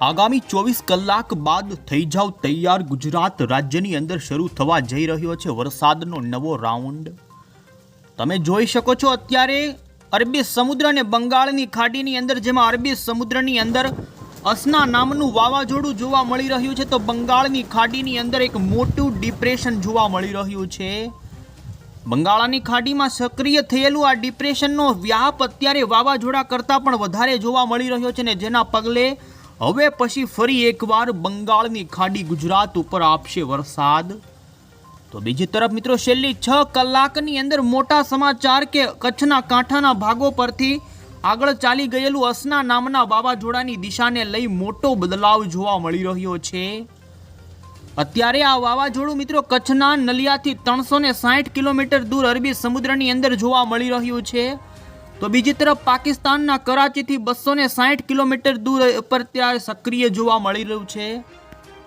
આગામી ચોવીસ કલાક બાદ થઈ જાવ તૈયાર ગુજરાત રાજ્યની અંદર શરૂ થવા જઈ રહ્યો છે વરસાદનો નવો રાઉન્ડ. તમે જોઈ શકો છો અત્યારે અરબી સમુદ્ર અને બંગાળની ખાડીની અંદર, જેમાં અરબી સમુદ્રની અંદર અસના નામનું વાવાઝોડું જોવા મળી રહ્યું છે, તો બંગાળની ખાડીની અંદર એક મોટું ડિપ્રેશન જોવા મળી રહ્યું છે. બંગાળાની ખાડીમાં સક્રિય થયેલું આ ડિપ્રેશનનો વ્યાપ અત્યારે વાવાઝોડા કરતાં પણ વધારે જોવા મળી રહ્યો છે ને જેના પગલે હવે પછી ફરી એકવાર બંગાળની ખાડી ગુજરાત ઉપર આપશે વરસાદ. તો બીજી તરફ મિત્રો, છેલ્લી છ કલાકની અંદર મોટા સમાચાર કે કચ્છના કાંઠાના ભાગો પરથી આગળ ચાલી ગયેલું અસના નામના વાવાઝોડાની દિશાને લઈ મોટો બદલાવ જોવા મળી રહ્યો છે. અત્યારે આ વાવાઝોડું મિત્રો કચ્છના નલિયાથી ત્રણસો ને સાઠ કિલોમીટર દૂર અરબી સમુદ્રની અંદર જોવા મળી રહ્યું છે. તો બીજી તરફ પાકિસ્તાનના કરાચીથી બસો ને સાઠ કિલોમીટર દૂર પર ત્યાં સક્રિય જોવા મળી રહ્યું છે.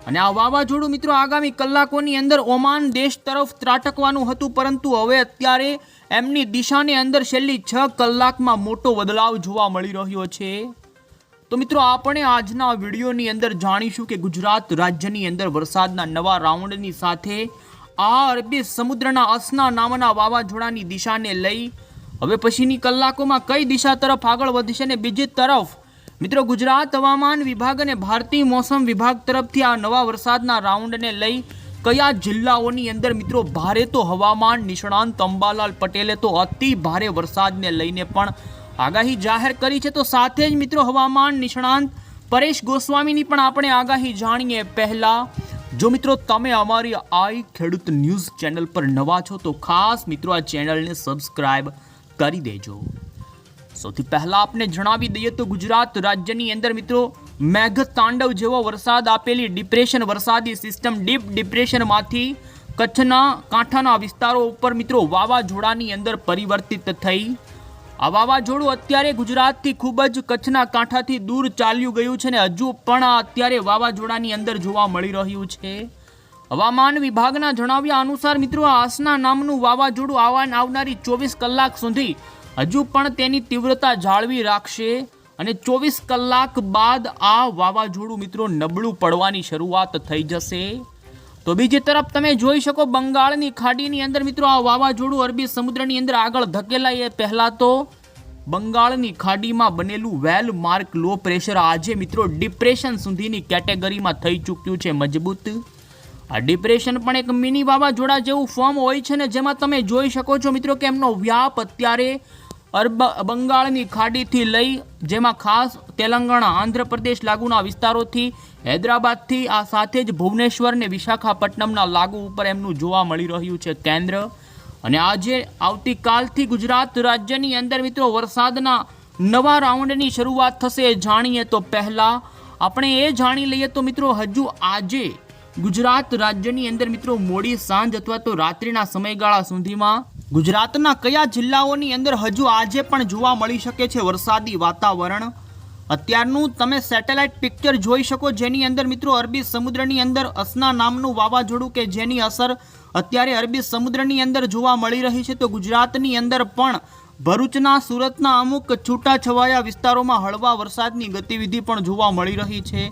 અને આ વાવાઝોડું મિત્રો આગામી કલાકોની અંદર ઓમાન દેશ તરફ ત્રાટકવાનું હતું, પરંતુ હવે અત્યારે એમની દિશાની અંદર છેલ્લી છ કલાકમાં મોટો બદલાવ જોવા મળી રહ્યો છે. તો મિત્રો આપણે આજના વિડીયોની અંદર જાણીશું કે ગુજરાત રાજ્યની અંદર વરસાદના નવા રાઉન્ડની સાથે આ અરબી સમુદ્રના અસના નામના વાવાઝોડાની દિશાને લઈ હવે પછીની કલાકોમાં કઈ દિશા તરફ આગળ વધશે ને બીજી તરફ? મિત્રો, ગુજરાત હવામાન વિભાગ અને ભારતીય મોસમ વિભાગ તરફથી આ નવા વરસાદના રાઉન્ડને લઈ કયા જિલ્લાઓની અંદર મિત્રો ભારે તો હવામાન નિષ્ણાંત અંબાલાલ પટેલે તો અતિ ભારે વરસાદને લઈને પણ આગાહી જાહેર કરી છે. તો સાથે જ મિત્રો હવામાન નિષ્ણાંત પરેશ ગોસ્વામીની પણ આપણે આગાહી જાણીએ. પહેલાં, જો મિત્રો તમે અમારી આઈ ખેડૂત ન્યૂઝ ચેનલ પર નવા છો તો ખાસ મિત્રો આ ચેનલને સબસ્ક્રાઇબ કરી દેજો. સૌથી પહેલા આપને જણાવી દઈએ તો ગુજરાત રાજ્યની અંદર મિત્રો મેઘ તાંડવ જેવો વરસાદ આપેલી ડિપ્રેશન વરસાદી સિસ્ટમ ડીપ ડિપ્રેશનમાંથી કચ્છના કાંઠાના વિસ્તારો ઉપર મિત્રો વાવાઝોડાની અંદર પરિવર્તિત થઈ. આ વાવાઝોડું અત્યારે ગુજરાતથી ખૂબ જ કચ્છના કાંઠાથી દૂર ચાલ્યું ગયું છે ને હજુ પણ અત્યારે વાવાઝોડાની અંદર જોવા મળી રહ્યું છે. હવામાન વિભાગના જણાવ્યા અનુસાર મિત્રો, આસના નામનું વાવાઝોડું આવવા આવનારી ચોવીસ કલાક સુધી હજુ પણ તેની તીવ્રતા જાળવી રાખશે અને ચોવીસ કલાક બાદ આ વાવાઝોડું મિત્રો નબળું પડવાની શરૂઆત થઈ જશે. તો બીજી તરફ તમે જોઈ શકો બંગાળની ખાડીની અંદર મિત્રો, આ વાવાઝોડું અરબી સમુદ્રની અંદર આગળ ધકેલાય એ પહેલાં તો બંગાળની ખાડીમાં બનેલું વેલ માર્ક લો પ્રેશર આજે મિત્રો ડિપ્રેશન સુધીની કેટેગરીમાં થઈ ચૂક્યું છે મજબૂત. આ ડિપ્રેશન પણ એક મિની વાવાઝોડા જેવું ફોર્મ હોય છે ને જેમાં તમે જોઈ શકો છો મિત્રો કે એમનો વ્યાપ અત્યારે અરબ બંગાળની ખાડીથી લઈ, જેમાં ખાસ તેલંગાણા, આંધ્રપ્રદેશ લાગુના વિસ્તારોથી, હૈદરાબાદથી, આ સાથે જ ભુવનેશ્વર ને વિશાખાપટ્ટનમના લાગુ ઉપર એમનું જોવા મળી રહ્યું છે કેન્દ્ર. અને આજે આવતીકાલથી ગુજરાત રાજ્યની અંદર મિત્રો વરસાદના નવા રાઉન્ડની શરૂઆત થશે જાણીએ તો પહેલાં. આપણે એ જાણી લઈએ તો મિત્રો હજુ આજે ગુજરાત રાજ્યની અંદર મિત્રો મોડી સાંજ અથવા તો રાત્રિના સમયગાળા સુધીમાં ગુજરાતના કયા જિલ્લાઓની અંદર હજુ આજે પણ જોવા મળી શકે છે વરસાદી વાતાવરણ? અત્યારનું તમે સેટેલાઇટ પિક્ચર જોઈ શકો જેની અંદર મિત્રો અરબી સમુદ્રની અંદર અસના નામનું વાવાઝોડું કે જેની અસર અત્યારે અરબી સમુદ્રની અંદર જોવા મળી રહી છે. તો ગુજરાતની અંદર પણ ભરૂચના, સુરતના અમુક છૂટાછવાયા વિસ્તારોમાં હળવા વરસાદની ગતિવિધિ પણ જોવા મળી રહી છે.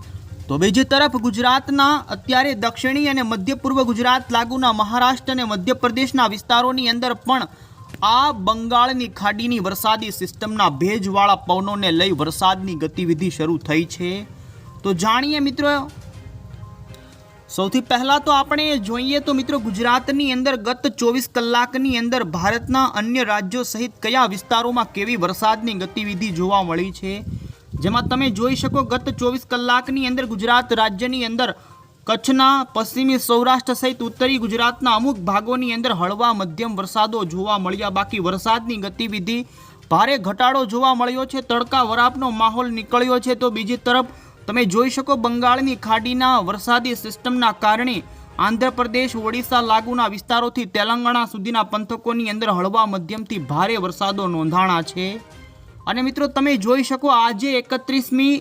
તો બીજી તરફ ગુજરાતના અત્યારે દક્ષિણી અને મધ્ય પૂર્વ ગુજરાત લાગુના મહારાષ્ટ્ર અને મધ્યપ્રદેશના વિસ્તારોની અંદર પણ આ બંગાળની ખાડીની વરસાદી સિસ્ટમના ભેજવાળા પવનોને લઈ વરસાદની ગતિવિધિ શરૂ થઈ છે. તો જાણીએ મિત્રો, સૌથી પહેલાં તો આપણે જોઈએ તો મિત્રો ગુજરાતની અંદર ગત ચોવીસ કલાકની અંદર ભારતના અન્ય રાજ્યો સહિત કયા વિસ્તારોમાં કેવી વરસાદની ગતિવિધિ જોવા મળી છે? જેમાં તમે જોઈ શકો ગત ચોવીસ કલાકની અંદર ગુજરાત રાજ્યની અંદર કચ્છના, પશ્ચિમી સૌરાષ્ટ્ર સહિત ઉત્તરી ગુજરાતના અમુક ભાગોની અંદર હળવા મધ્યમ વરસાદો જોવા મળ્યા. બાકી વરસાદની ગતિવિધિ ભારે ઘટાડો જોવા મળ્યો છે. તડકા વરાપનો માહોલ નીકળ્યો છે. તો બીજી તરફ તમે જોઈ શકો બંગાળની ખાડીના વરસાદી સિસ્ટમના કારણે આંધ્રપ્રદેશ, ઓડિશા લાગુના વિસ્તારોથી તેલંગાણા સુધીના પંથકોની અંદર હળવા મધ્યમથી ભારે વરસાદો નોંધાણા છે. અને મિત્રો, તમે જોઈ શકો આજે એકત્રીસમી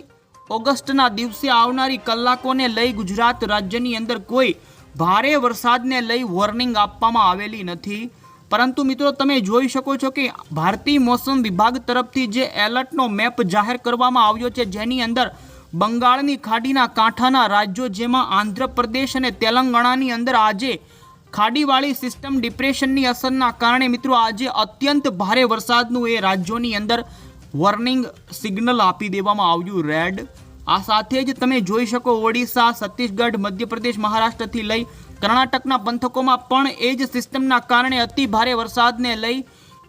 ઓગસ્ટના દિવસે આવનારી કલાકોને લઈ ગુજરાત રાજ્યની અંદર કોઈ ભારે વરસાદને લઈ વોર્નિંગ આપવામાં આવેલી નથી. પરંતુ મિત્રો, તમે જોઈ શકો છો કે ભારતીય મોસમ વિભાગ તરફથી જે એલર્ટનો મેપ જાહેર કરવામાં આવ્યો છે, જેની અંદર બંગાળની ખાડીના કાંઠાના રાજ્યો જેમાં આંધ્રપ્રદેશ અને તેલંગાણાની અંદર આજે ખાડીવાળી સિસ્ટમ ડિપ્રેશનની અસરના કારણે મિત્રો, આજે અત્યંત ભારે વરસાદનું એ રાજ્યોની અંદર વોર્નિંગ સિગ્નલ આપી દેવામાં આવ્યું રેડ આ સાથે જ તમે જોઈ શકો ઓડિશા, છત્તીસગઢ, મધ્યપ્રદેશ, મહારાષ્ટ્રથી લઈ કર્ણાટકના પંથકોમાં પણ એ જ સિસ્ટમના કારણે અતિ ભારે વરસાદને લઈ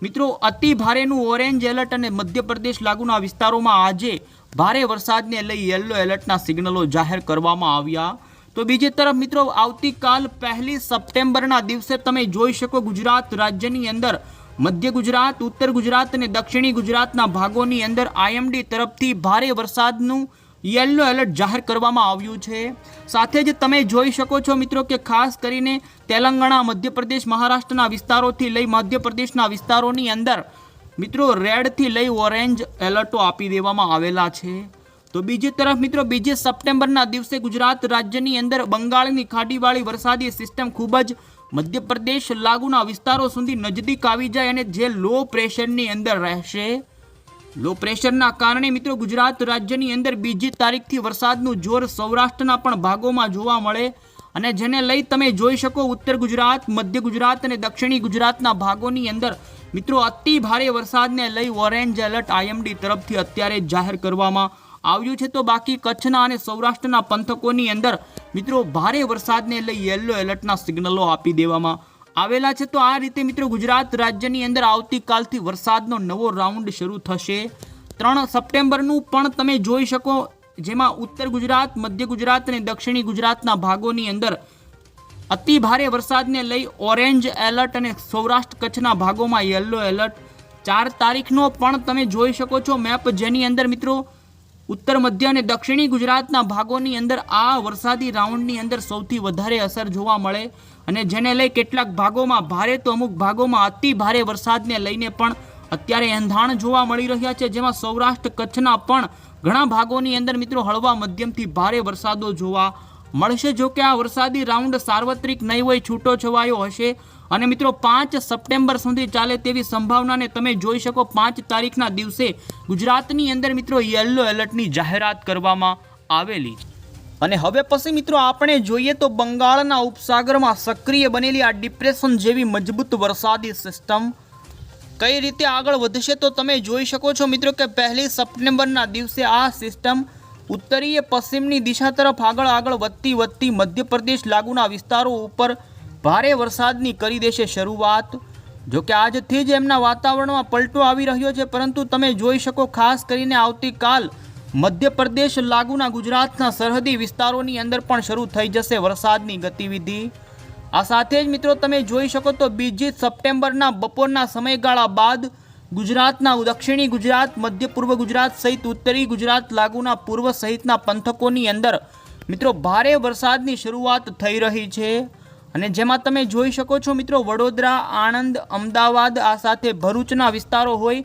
મિત્રો, અતિ ભારેનું ઓરેન્જ એલર્ટ અને મધ્યપ્રદેશ લાગુના વિસ્તારોમાં આજે ભારે વરસાદને લઈ યલો એલર્ટના સિગ્નલો જાહેર કરવામાં આવ્યા. તો બીજી તરફ મિત્રો, આવતીકાલ પહેલી સપ્ટેમ્બરના દિવસે તમે જોઈ શકો ગુજરાત રાજ્યની અંદર મધ્ય ગુજરાત, ઉત્તર ગુજરાત અને દક્ષિણી ગુજરાતના ભાગોની અંદર આઈએમડી તરફથી ભારે વરસાદનું યલો એલર્ટ જાહેર કરવામાં આવ્યું છે. સાથે જ તમે જોઈ શકો છો મિત્રો કે ખાસ કરીને તેલંગાણા, મધ્યપ્રદેશ, મહારાષ્ટ્રના વિસ્તારોથી લઈ મધ્યપ્રદેશના વિસ્તારોની અંદર મિત્રો રેડથી લઈ ઓરેન્જ એલર્ટો આપી દેવામાં આવેલા છે. તો બીજી તરફ મિત્રો બીજી સપ્ટેમ્બરના દિવસે ગુજરાત રાજ્યની અંદર બંગાળની ખાડીવાળી વરસાદી સિસ્ટમ ખૂબ જ મધ્યપ્રદેશ લાગુના વિસ્તારો સુધી નજદીક આવી જાય અને જે લો પ્રેશરની અંદર રહેશે. લો પ્રેશરના કારણે મિત્રો ગુજરાત રાજ્યની અંદર બીજી તારીખથી વરસાદનું જોર સૌરાષ્ટ્રના પણ ભાગોમાં જોવા મળે અને જેને લઈ તમે જોઈ શકો ઉત્તર ગુજરાત, મધ્ય ગુજરાત અને દક્ષિણી ગુજરાતના ભાગોની અંદર મિત્રો અતિ ભારે વરસાદને લઈ ઓરેન્જ એલર્ટ આઈએમડી તરફથી અત્યારે જાહેર કરવામાં આવ્યું છે તો બાકી કચ્છના અને સૌરાષ્ટ્રના પંથકોની અંદર મિત્રો ભારે વરસાદને લઈ યલો એલર્ટના સિગ્નલો આપી દેવામાં આવેલા છે. તો આ રીતે મિત્રો ગુજરાત રાજ્યની અંદર આવતીકાલથી વરસાદનો નવો રાઉન્ડ શરૂ થશે. ત્રણ સપ્ટેમ્બરનું પણ તમે જોઈ શકો, જેમાં ઉત્તર ગુજરાત, મધ્ય ગુજરાત અને દક્ષિણી ગુજરાતના ભાગોની અંદર અતિ ભારે વરસાદને લઈ ઓરેન્જ એલર્ટ અને સૌરાષ્ટ્ર કચ્છના ભાગોમાં યલો એલર્ટ ચાર તારીખનો પણ તમે જોઈ શકો છો મેપ જેની અંદર મિત્રો ઉત્તર મધ્ય અને દક્ષિણી ગુજરાતના ભાગોની અંદર આ વરસાદી રાઉન્ડની અંદર સૌથી વધારે અસર જોવા મળે અને જેને લઈ કેટલાક ભાગોમાં ભારે તો અમુક ભાગોમાં અતિ ભારે વરસાદને લઈને પણ અત્યારે એંધાણ જોવા મળી રહ્યા છે. જેમાં સૌરાષ્ટ્ર કચ્છના પણ ઘણા ભાગોની અંદર મિત્રો હળવા મધ્યમથી ભારે વરસાદો જોવા મળશે. જો કે આ વરસાદી રાઉન્ડ સાર્વત્રિક નહીં હોય, છૂટો છવાયો હશે. અને મિત્રો, પાંચ સપ્ટેમ્બર સુધી ચાલે તેવી સંભાવનાને તમે જોઈ શકો પાંચ તારીખના દિવસે ગુજરાતની અંદર મિત્રો યલો એલર્ટની જાહેરાત કરવામાં આવેલી. અને હવે પછી મિત્રો આપણે જોઈએ તો બંગાળના ઉપસાગરમાં સક્રિય બનેલી આ ડિપ્રેશન જેવી મજબૂત વરસાદી સિસ્ટમ કઈ રીતે આગળ વધશે તો તમે જોઈ શકો છો મિત્રો કે પહેલી સપ્ટેમ્બરના દિવસે આ સિસ્ટમ ઉત્તરીય પશ્ચિમની દિશા તરફ આગળ આગળ વધતી વધતી મધ્યપ્રદેશ લાગુના વિસ્તારો ઉપર ભારે વરસાદની કરી દેશે શરૂઆત. જો કે આજથી જ એમના વાતાવરણમાં પલટો આવી રહ્યો છે, પરંતુ તમે જોઈ શકો ખાસ કરીને આવતીકાલ મધ્યપ્રદેશ લાગુના ગુજરાતના સરહદી વિસ્તારોની અંદર પણ શરૂ થઈ જશે વરસાદની ગતિવિધિ. આ સાથે જ મિત્રો તમે જોઈ શકો તો બીજી સપ્ટેમ્બરના બપોરના સમયગાળા બાદ ગુજરાતના દક્ષિણી ગુજરાત મધ્ય પૂર્વ ગુજરાત સહિત ઉત્તરી ગુજરાત, લાગુના પૂર્વ સહિતના પંથકોની અંદર મિત્રો ભારે વરસાદની શરૂઆત થઈ રહી છે. અને જેમાં તમે જોઈ શકો છો મિત્રો, વડોદરા, આણંદ, અમદાવાદ, આ સાથે ભરૂચના વિસ્તારો હોય,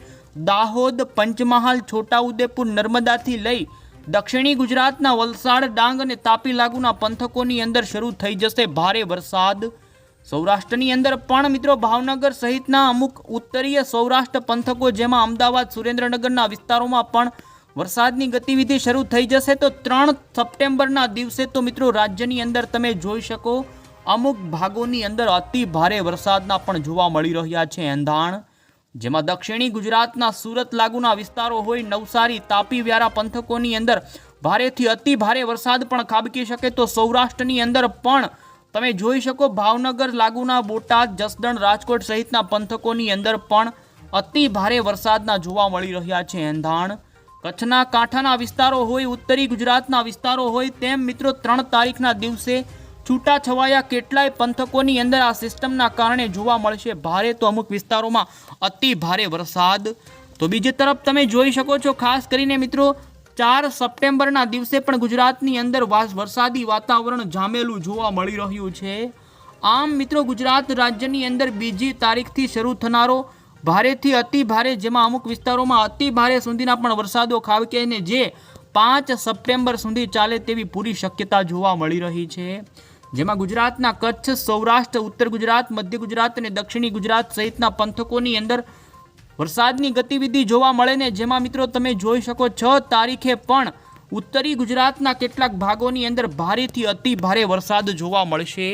દાહોદ, પંચમહાલ, છોટાઉદેપુર, નર્મદાથી લઈ દક્ષિણી ગુજરાતના વલસાડ, ડાંગ અને તાપી લાગુના પંથકોની અંદર શરૂ થઈ જશે ભારે વરસાદ. સૌરાષ્ટ્રની અંદર પણ મિત્રો, ભાવનગર સહિતના અમુક ઉત્તરીય સૌરાષ્ટ્ર પંથકો જેમાં અમદાવાદ, સુરેન્દ્રનગરના વિસ્તારોમાં પણ વરસાદની ગતિવિધિ શરૂ થઈ જશે. તો ત્રણ સપ્ટેમ્બરના દિવસે તો મિત્રો, રાજ્યની અંદર તમે જોઈ શકો અમુક ભાગોની અંદર અતિ ભારે વરસાદના પણ જોવા મળી રહ્યા છે એંધાણ. જેમાં દક્ષિણી ગુજરાતના સુરત લાગુના વિસ્તારો હોય, નવસારી, તાપી, વ્યારા પંથકોની અંદર ભારેથી અતિ ભારે વરસાદ પણ ખાબકી શકે તો સૌરાષ્ટ્રની અંદર પણ તમે જોઈ શકો ભાવનગર લાગુના બોટાદ, જસદણ, રાજકોટ સહિતના પંથકોની અંદર પણ અતિ ભારે વરસાદના જોવા મળી રહ્યા છે એંધાણ. કચ્છના કાંઠાના વિસ્તારો હોય, ઉત્તરી ગુજરાતના વિસ્તારો હોય, તેમ મિત્રો ત્રણ તારીખના દિવસે છૂટા છવાયા કેટલાય પંથકોની અંદર આ સિસ્ટમના કારણે જોવા મળશે ભારે તો અમુક વિસ્તારોમાં અતિ ભારે વરસાદ. તો બીજી તરફ તમે જોઈ શકો છો, ખાસ કરીને મિત્રો, ચાર સપ્ટેમ્બરના દિવસે પણ ગુજરાતની અંદર વરસાદી વાતાવરણ જામેલું જોવા મળી રહ્યું છે. આમ મિત્રો, ગુજરાત રાજ્યની અંદર બીજી તારીખથી શરૂ થનારો ભારેથી અતિ ભારે, જેમાં અમુક વિસ્તારોમાં અતિ ભારે સુધીના પણ વરસાદો ખાબકે અને જે પાંચ સપ્ટેમ્બર સુધી ચાલે તેવી પૂરી શક્યતા જોવા મળી રહી છે. જેમાં ગુજરાતના કચ્છ, સૌરાષ્ટ્ર, ઉત્તર ગુજરાત, મધ્ય ગુજરાત અને દક્ષિણી ગુજરાત સહિતના પંથકોની અંદર વરસાદની ગતિવિધિ જોવા મળે ને જેમાં મિત્રો તમે જોઈ શકો છ, તારીખે પણ ઉત્તરી ગુજરાતના કેટલાક ભાગોની અંદર ભારેથી અતિ ભારે વરસાદ જોવા મળશે.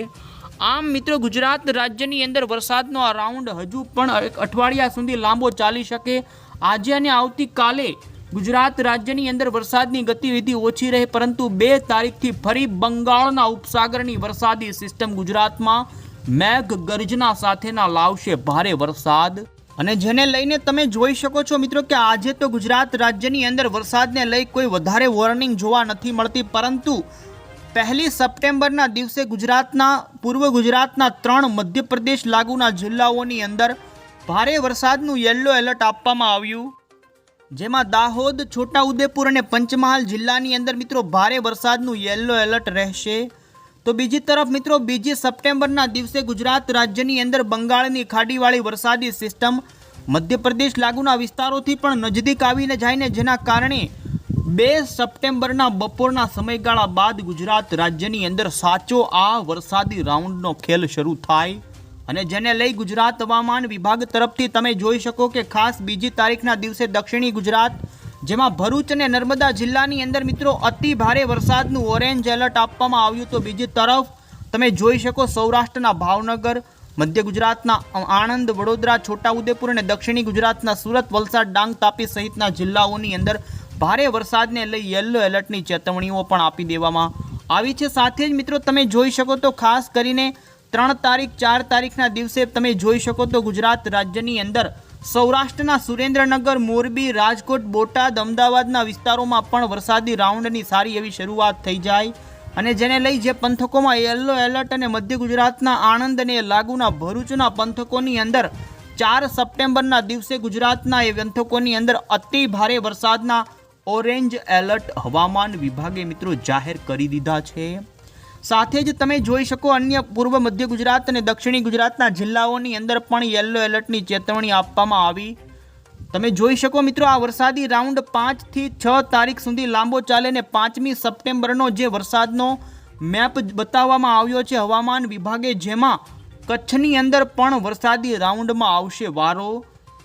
આમ મિત્રો ગુજરાત રાજ્યની અંદર વરસાદનો આ રાઉન્ડ હજુ પણ એક અઠવાડિયા સુધી લાંબો ચાલી શકે. આજે અને આવતીકાલે ગુજરાત રાજ્યની અંદર વરસાદની ગતિવિધિ ઓછી રહે, પરંતુ બે તારીખથી ફરી બંગાળના ઉપસાગરની વરસાદી સિસ્ટમ ગુજરાતમાં મેઘ ગર્જના સાથેના લાવશે ભારે વરસાદ. અને જેને લઈને તમે જોઈ શકો છો મિત્રો કે આજે તો ગુજરાત રાજ્યની અંદર વરસાદને લઈ કોઈ વધારે વોર્નિંગ જોવા નથી મળતી, પરંતુ પહેલી સપ્ટેમ્બરના દિવસે ગુજરાતના, પૂર્વ ગુજરાતના ત્રણ મધ્યપ્રદેશ લાગુના જિલ્લાઓની અંદર ભારે વરસાદનું યલો એલર્ટ આપવામાં આવ્યું. જેમાં દાહોદ, છોટાઉદેપુર અને પંચમહાલ જિલ્લાની અંદર મિત્રો ભારે વરસાદનું યલો એલર્ટ રહેશે. તો બીજી તરફ મિત્રો બીજી સપ્ટેમ્બરના દિવસે ગુજરાત રાજ્યની અંદર બંગાળની ખાડીવાળી વરસાદી સિસ્ટમ મધ્યપ્રદેશ લાગુના વિસ્તારોથી પણ નજદીક આવીને જાય ને જેના કારણે બે સપ્ટેમ્બરના બપોરના સમયગાળા બાદ ગુજરાત રાજ્યની અંદર સાચો આ વરસાદી રાઉન્ડનો ખેલ શરૂ થાય. અને જેને લઈ ગુજરાત હવામાન વિભાગ તરફથી તમે જોઈ શકો કે ખાસ બીજી તારીખના દિવસે દક્ષિણી ગુજરાત, જેમાં ભરૂચ અને નર્મદા જિલ્લાની અંદર મિત્રો અતિ ભારે વરસાદનું ઓરેન્જ એલર્ટ આપવામાં આવ્યું. તો બીજી તરફ તમે જોઈ શકો સૌરાષ્ટ્રના ભાવનગર, મધ્ય ગુજરાતના આણંદ, વડોદરા, છોટાઉદેપુર અને દક્ષિણી ગુજરાતના સુરત, વલસાડ, ડાંગ, તાપી સહિતના જિલ્લાઓની અંદર ભારે વરસાદને લઈ યલો એલર્ટની ચેતવણીઓ પણ આપી દેવામાં આવી છે. સાથે જ મિત્રો તમે જોઈ શકો તો ખાસ કરીને ત્રણ તારીખ, ચાર તારીખના દિવસે તમે જોઈ શકો તો ગુજરાત રાજ્યની અંદર સૌરાષ્ટ્રના સુરેન્દ્રનગર, મોરબી, રાજકોટ, બોટાદ, અમદાવાદના વિસ્તારોમાં પણ વરસાદી રાઉન્ડની સારી એવી શરૂઆત થઈ જાય. અને જેને લઈ જે પંથકોમાં યલો એલર્ટ અને મધ્ય ગુજરાતના આણંદ અને લાગુના ભરૂચના પંથકોની અંદર ચાર સપ્ટેમ્બરના દિવસે ગુજરાતના એ પંથકોની અંદર અતિ ભારે વરસાદના ઓરેન્જ એલર્ટ હવામાન વિભાગે મિત્રો જાહેર કરી દીધા છે. સાથે જ તમે જોઈ શકો અન્ય પૂર્વ મધ્ય ગુજરાત અને દક્ષિણી ગુજરાતના જિલ્લાઓની અંદર પણ યલો એલર્ટની ચેતવણી આપવામાં આવી. તમે જોઈ શકો મિત્રો આ વરસાદી રાઉન્ડ પાંચથી છ તારીખ સુધી લાંબો ચાલે ને પાંચમી સપ્ટેમ્બરનો જે વરસાદનો મેપ બતાવવામાં આવ્યો છે હવામાન વિભાગે, જેમાં કચ્છની અંદર પણ વરસાદી રાઉન્ડમાં આવશે વારો.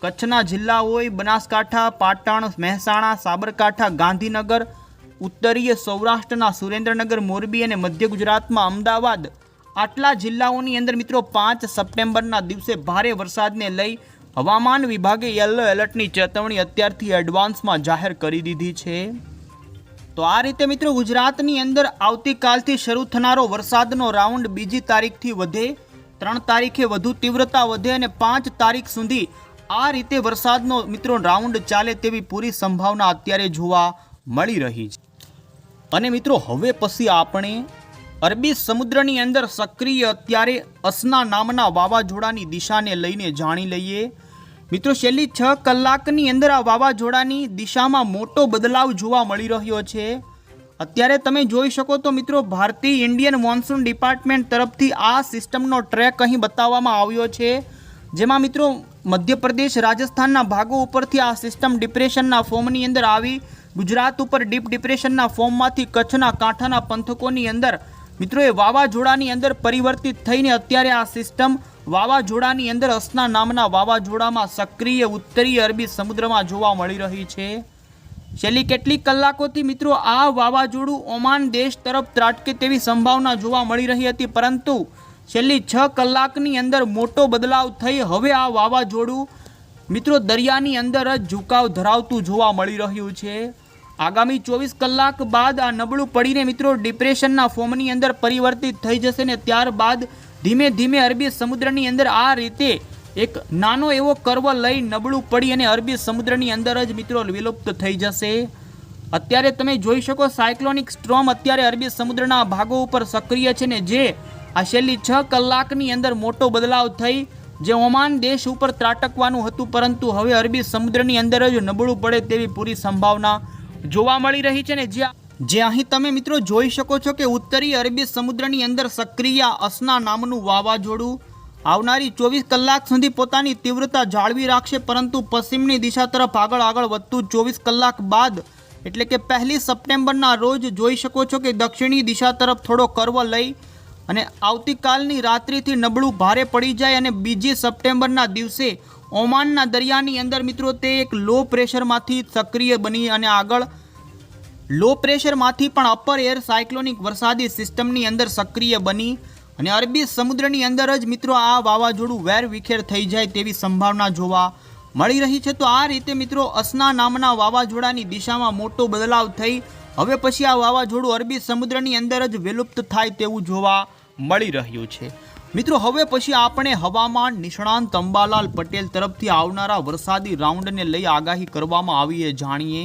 કચ્છના જિલ્લા હોય બનાસકાંઠા, પાટણ, મહેસાણા, સાબરકાંઠા, ગાંધીનગર ઉત્તરીય સૌરાષ્ટ્રના સુરેન્દ્રનગર, મોરબી અને મધ્ય ગુજરાતમાં અમદાવાદ. આટલા જિલ્લાઓની અંદર મિત્રો પાંચ સપ્ટેમ્બરના દિવસે ભારે વરસાદને લઈ હવામાન વિભાગે યલો એલર્ટની ચેતવણી અત્યારથી એડવાન્સમાં જાહેર કરી દીધી છે. તો આ રીતે મિત્રો ગુજરાતની અંદર આવતીકાલથી શરૂ થનારો વરસાદનો રાઉન્ડ બીજી તારીખથી વધે, ત્રણ તારીખે વધુ તીવ્રતા વધે અને પાંચ તારીખ સુધી આ રીતે વરસાદનો મિત્રો રાઉન્ડ ચાલે તેવી પૂરી સંભાવના અત્યારે જોવા મળી રહી છે. અને મિત્રો, હવે પછી આપણે અરબી સમુદ્રની અંદર સક્રિય અત્યારે અસના નામના વાવાઝોડાની દિશાને લઈને જાણી લઈએ. મિત્રો, છેલ્લી છ કલાકની અંદર આ વાવાઝોડાની દિશામાં મોટો બદલાવ જોવા મળી રહ્યો છે. અત્યારે તમે જોઈ શકો તો મિત્રો, ભારતીય ઇન્ડિયન મોન્સૂન ડિપાર્ટમેન્ટ તરફથી આ સિસ્ટમનો ટ્રેક અહીં બતાવવામાં આવ્યો છે. જેમાં મિત્રો, મધ્યપ્રદેશ રાજસ્થાનના ભાગો ઉપરથી આ સિસ્ટમ ડિપ્રેશનના ફોર્મની અંદર આવી ગુજરાત ઉપર ડીપ ડિપ્રેશનના ફોર્મમાંથી કચ્છના કાંઠાના પંથકોની અંદર મિત્રોએ વાવાઝોડાની અંદર પરિવર્તિત થઈને અત્યારે આ સિસ્ટમ વાવાઝોડાની અંદર અસના નામના વાવાઝોડામાં સક્રિય ઉત્તરીય અરબી સમુદ્રમાં જોવા મળી રહી છે. છેલ્લી કેટલીક કલાકોથી મિત્રો આ વાવાઝોડું ઓમાન દેશ તરફ ત્રાટકે તેવી સંભાવના જોવા મળી રહી હતી, પરંતુ છેલ્લી છ કલાકની અંદર મોટો બદલાવ થઈ હવે આ વાવાઝોડું મિત્રો દરિયાની અંદર જ ઝુકાવ ધરાવતું જોવા મળી રહ્યું છે. આગામી ચોવીસ કલાક બાદ આ નબળું પડીને મિત્રો ડિપ્રેશનના ફોર્મની અંદર પરિવર્તિત થઈ જશે ને ત્યારબાદ ધીમે ધીમે અરબી સમુદ્રની અંદર આ રીતે એક નાનો એવો કર્વ લઈ નબળું પડી અને અરબી સમુદ્રની અંદર જ મિત્રો વિલુપ્ત થઈ જશે. અત્યારે તમે જોઈ શકો સાયક્લોનિક સ્ટ્રોમ અત્યારે અરબી સમુદ્રના ભાગો ઉપર સક્રિય છે ને જે આ છેલ્લી છ કલાકની અંદર મોટો બદલાવ થઈ. જે ઓમાન દેશ ઉપર ત્રાટકવાનું હતું, પરંતુ હવે અરબી સમુદ્રની અંદર જ નબળું પડે તેવી પૂરી સંભાવના જોવા મળી રહી છે ને જ્યાં જે અહીં તમે મિત્રો જોઈ શકો છો કે ઉત્તરી અરબી સમુદ્રની અંદર સક્રિય અસના નામનું વાવાઝોડું આવનારી ચોવીસ કલાક સુધી પોતાની તીવ્રતા જાળવી રાખશે, પરંતુ પશ્ચિમની દિશા તરફ આગળ આગળ વધતું ચોવીસ કલાક બાદ, એટલે કે પહેલી સપ્ટેમ્બરના રોજ જોઈ શકો છો કે દક્ષિણી દિશા તરફ થોડો કર્વ લઈ અને આવતીકાલની રાત્રિથી નબળું ભારે પડી જાય અને બીજી સપ્ટેમ્બરના દિવસે ઓમાનના દરિયાની અંદર મિત્રો તે એક લો પ્રેશરમાંથી સક્રિય બની અને આગળ લો પ્રેશરમાંથી પણ અપર એર સાયક્લોનિક વરસાદી સિસ્ટમની અંદર સક્રિય બની અને અરબી સમુદ્રની અંદર જ મિત્રો આ વાવાઝોડું વેર વિખેર થઈ જાય તેવી સંભાવના જોવા મળી રહી છે. તો આ રીતે મિત્રો અસના નામના વાવાઝોડાની દિશામાં મોટો બદલાવ થઈ. હવે પછી આ વાવાઝોડું અરબી સમુદ્રની અંદર જ વિલુપ્ત થાય તેવું જોવા મળી રહ્યું છે. મિત્રો, હવે પછી આપણે હવામાન નિષ્ણાંત અંબાલાલ પટેલ તરફથી આવનારા વરસાદી રાઉન્ડને લઈ આગાહી કરવામાં આવી જાણીએ.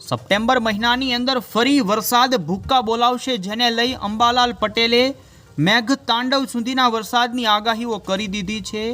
સપ્ટેમ્બર મહિનાની અંદર ફરી વરસાદ ભૂક્કા બોલાવશે, જેને લઈ અંબાલાલ પટેલે મેઘ તાંડવ સુધીના વરસાદની આગાહીઓ કરી દીધી છે.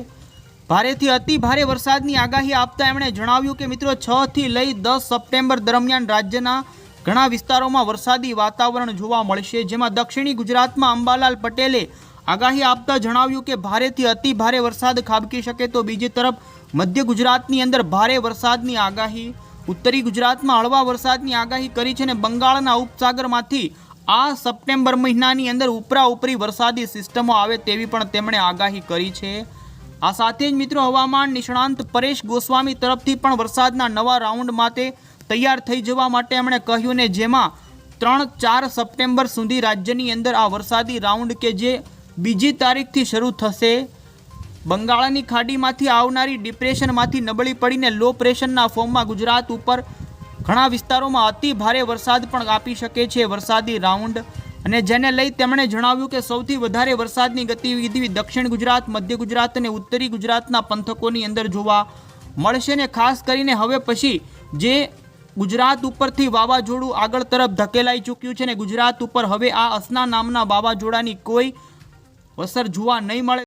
ભારેથી અતિ ભારે વરસાદની આગાહી આપતા એમણે જણાવ્યું કે, મિત્રો, છ થી લઈ દસ સપ્ટેમ્બર દરમિયાન રાજ્યના ઘણા વિસ્તારોમાં વરસાદી વાતાવરણ જોવા મળશે, જેમાં દક્ષિણી ગુજરાતમાં અંબાલાલ પટેલે આગાહી આપતા જણાવ્યું કે ભારેથી અતિ ભારે વરસાદ ખાબકી શકે તો બીજી તરફ મધ્ય ગુજરાતની અંદર ભારે વરસાદની આગાહી, ઉત્તરી ગુજરાતમાં હળવા વરસાદની આગાહી કરી છે અને બંગાળના ઉપસાગરમાંથી આ સપ્ટેમ્બર મહિનાની અંદર ઉપરા ઉપરી વરસાદી સિસ્ટમો આવે તેવી પણ તેમણે આગાહી કરી છે. આ સાથે જ મિત્રો હવામાન નિષ્ણાંત પરેશ ગોસ્વામી તરફથી પણ વરસાદના નવા રાઉન્ડ માટે તૈયાર થઈ જવા માટે એમણે કહ્યું ને જેમાં ત્રણ ચાર સપ્ટેમ્બર સુધી રાજ્યની અંદર આ વરસાદી રાઉન્ડ કે જે બીજી તારીખથી શરૂ થશે. બંગાળની ખાડીમાંથી આવનારી ડિપ્રેશનમાંથી નબળી પડીને લો પ્રેશરના ફોર્મમાં ગુજરાત ઉપર ઘણા વિસ્તારોમાં અતિ ભારે વરસાદ પણ આપી શકે છે વરસાદી રાઉન્ડ. અને જેને લઈ તેમણે જણાવ્યું કે સૌથી વધારે વરસાદની ગતિવિધિ દક્ષિણ ગુજરાત, મધ્ય ગુજરાત અને ઉત્તરી ગુજરાતના પંથકોની અંદર જોવા મળશે ને ખાસ કરીને હવે પછી જે ગુજરાત ઉપરથી વાવાઝોડું આગળ તરફ ધકેલાઈ ચૂક્યું છે ને ગુજરાત ઉપર હવે આ અસના નામના વાવાઝોડાની કોઈ અસર જોવા નહીં મળે